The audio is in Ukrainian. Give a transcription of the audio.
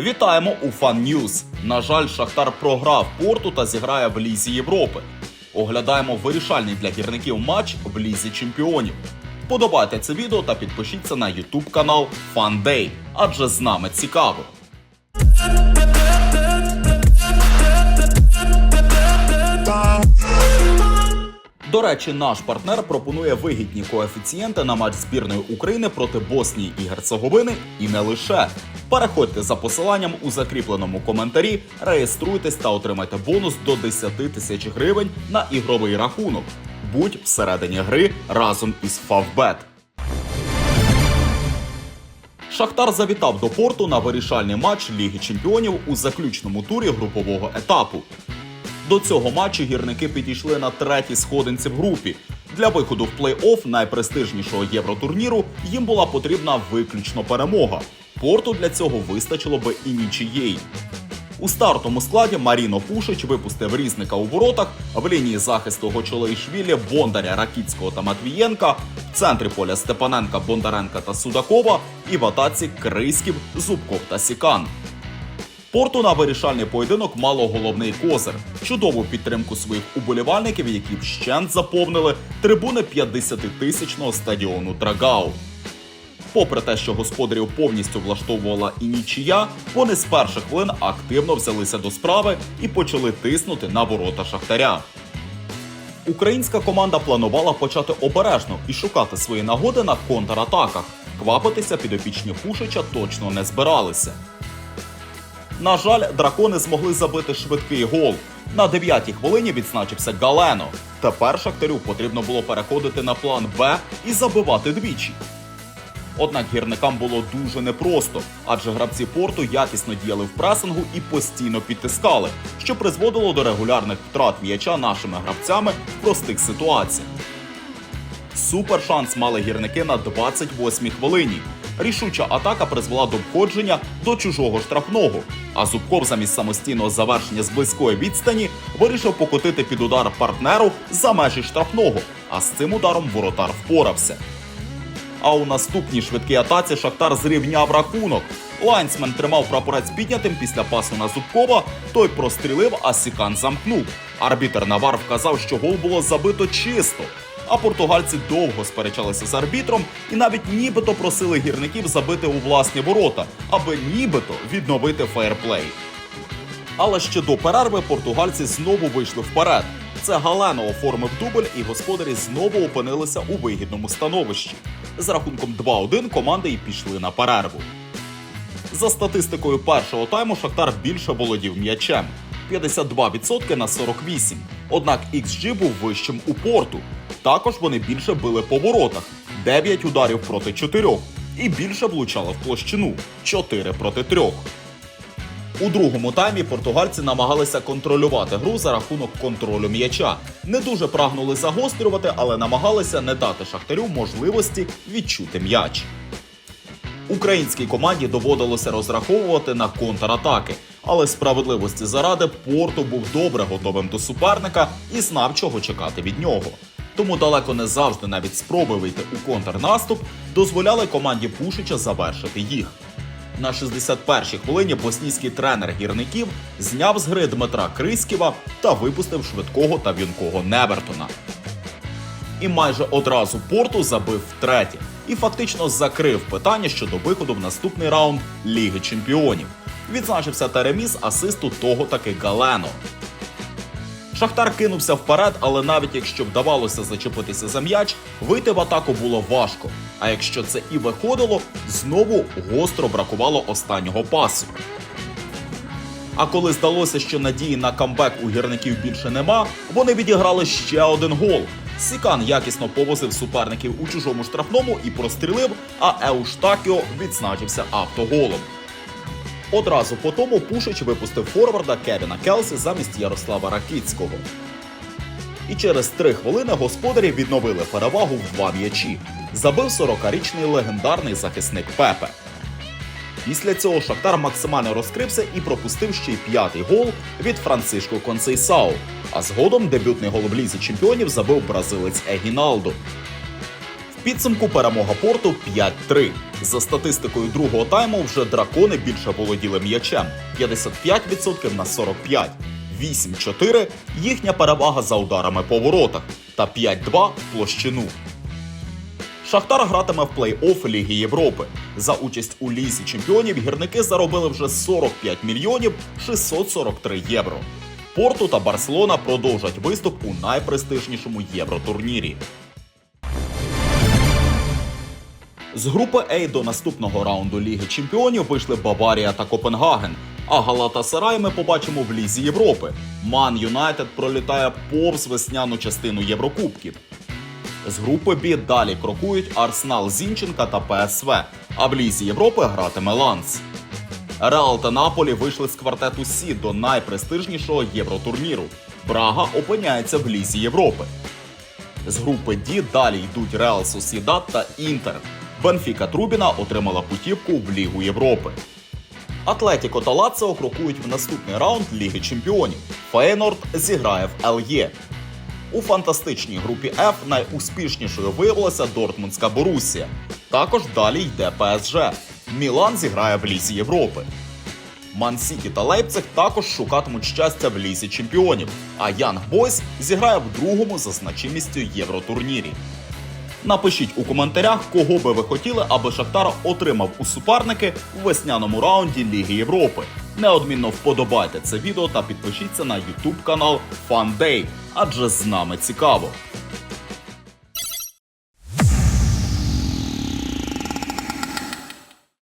Вітаємо у Фан Ньюз. На жаль, Шахтар програв порту та зіграє в Лізі Європи. Оглядаємо вирішальний для гірників матч в Лізі Чемпіонів. Подобайте це відео та підпишіться на YouTube канал Фандей, адже з нами цікаво. До речі, наш партнер пропонує вигідні коефіцієнти на матч збірної України проти Боснії і Герцеговини і не лише. Переходьте за посиланням у закріпленому коментарі, реєструйтесь та отримайте бонус до 10 тисяч гривень на ігровий рахунок. Будь всередині гри разом із Фавбет. Шахтар завітав до порту на вирішальний матч Ліги Чемпіонів у заключному турі групового етапу. До цього матчу гірники підійшли на третій сходинці в групі. Для виходу в плей-офф найпрестижнішого євротурніру їм була потрібна виключно перемога. Порту для цього вистачило би і нічиєї. У стартовому складі Маріно Пушич випустив різника у воротах, в лінії захисту Гочолейшвілі, Бондаря, Ракіцького та Матвієнка, в центрі поля Степаненка, Бондаренка та Судакова і в атаці Криськів, Зубков та Сікан. Порту на вирішальний поєдинок мало головний козир чудову підтримку своїх уболівальників, які вщент заповнили трибуни 50-тисячного стадіону Драгау. Попри те, що господарів повністю влаштовувала і нічия, вони з перших хвилин активно взялися до справи і почали тиснути на ворота шахтаря. Українська команда планувала почати обережно і шукати свої нагоди на контратаках. Квапитися підопічні Пушича точно не збиралися. На жаль, дракони змогли забити швидкий гол. На 9-й хвилині відзначився Галено. Тепер Шахтарю потрібно було переходити на план Б і забивати двічі. Однак гірникам було дуже непросто, адже гравці порту якісно діяли в пресингу і постійно підтискали, що призводило до регулярних втрат м'яча нашими гравцями в простих ситуаціях. Супер шанс мали гірники на 28-й хвилині. Рішуча атака призвела до входження до чужого штрафного. А Зубков замість самостійного завершення з близької відстані вирішив покотити під удар партнеру за межі штрафного. А з цим ударом воротар впорався. А у наступній швидкій атаці Шахтар зрівняв рахунок. Лайнсмен тримав прапорець піднятим після пасу на Зубкова. Той прострілив, а Сікан замкнув. Арбітер Навар вказав, що гол було забито чисто. А португальці довго сперечалися з арбітром і навіть нібито просили гірників забити у власні ворота, аби нібито відновити фейерплей. Але ще до перерви португальці знову вийшли вперед. Це Галено оформив дубль, і господарі знову опинилися у вигідному становищі. З рахунком 2-1 команди й пішли на перерву. За статистикою першого тайму Шахтар більше володів м'ячем 52% на 48. Однак XG був вищим у порту. Також вони більше били по воротах 9 ударів проти 4 і більше влучали в площину 4 проти 3. У другому таймі португальці намагалися контролювати гру за рахунок контролю м'яча. Не дуже прагнули загострювати, але намагалися не дати шахтарю можливості відчути м'яч. Українській команді доводилося розраховувати на контратаки, але справедливості заради Порту був добре готовим до суперника і знав, чого чекати від нього. Тому далеко не завжди навіть спроби вийти у контрнаступ дозволяли команді Пушича завершити їх. На 61-й хвилині боснійський тренер гірників зняв з гри Дмитра Криськіва та випустив швидкого та в'юнкого Невертона. І майже одразу Порту забив втретє і фактично закрив питання щодо виходу в наступний раунд Ліги Чемпіонів. Відзначився Тереміс асисту того таки Галено. Шахтар кинувся вперед, але навіть якщо вдавалося зачепитися за м'яч, вийти в атаку було важко. А якщо це і виходило, знову гостро бракувало останнього пасу. А коли здалося, що надії на камбек у гірників більше нема, вони відіграли ще один гол. Сікан якісно повозив суперників у чужому штрафному і прострілив, а Еуштакіо відзначився автоголом. Одразу по тому Пушич випустив форварда Кевіна Келсі замість Ярослава Ракіцького. І через три хвилини господарі відновили перевагу в два м'ячі. Забив 40-річний легендарний захисник Пепе. Після цього Шахтар максимально розкрився і пропустив ще й п'ятий гол від Францишко Консейсао. А згодом дебютний гол в лізі чемпіонів забив бразилець Егіналдо. Підсумку перемога порту 5-3. За статистикою другого тайму вже дракони більше володіли м'ячем 55% на 45%. 8-4 їхня перевага за ударами по воротах та 5-2 в площину. Шахтар гратиме в плей-офф Ліги Європи. За участь у лізі чемпіонів гірники заробили вже 45 мільйонів 643 євро. Порту та Барселона продовжать виступ у найпрестижнішому євротурнірі. З групи А до наступного раунду Ліги Чемпіонів вийшли Баварія та Копенгаген. А Галата Сарай ми побачимо в Лізі Європи. Ман Юнайтед пролітає повз весняну частину Єврокубків. З групи Б далі крокують Арсенал Зінченка та ПСВ, а в Лізі Європи гратиме Ланс. Реал та Наполі вийшли з квартету Сі до найпрестижнішого євротурніру. Брага опиняється в Лізі Європи. З групи Д далі йдуть Реал Сосідат та Інтер. Бенфіка Трубіна отримала путівку в Лігу Європи. Атлетіко та Лаціо крокують в наступний раунд Ліги Чемпіонів. Фейнорд зіграє в ЛЄ. У фантастичній групі F найуспішнішою виявилася Дортмундська Борусія. Також далі йде ПСЖ. Мілан зіграє в Лізі Європи. Ман-Сіті та Лейпциг також шукатимуть щастя в лісі чемпіонів, а Янг Бойс зіграє в другому за значимістю євротурнірі. Напишіть у коментарях, кого би ви хотіли, аби Шахтар отримав у суперники в весняному раунді Ліги Європи. Неодмінно вподобайте це відео та підпишіться на YouTube канал Фандей, адже з нами цікаво.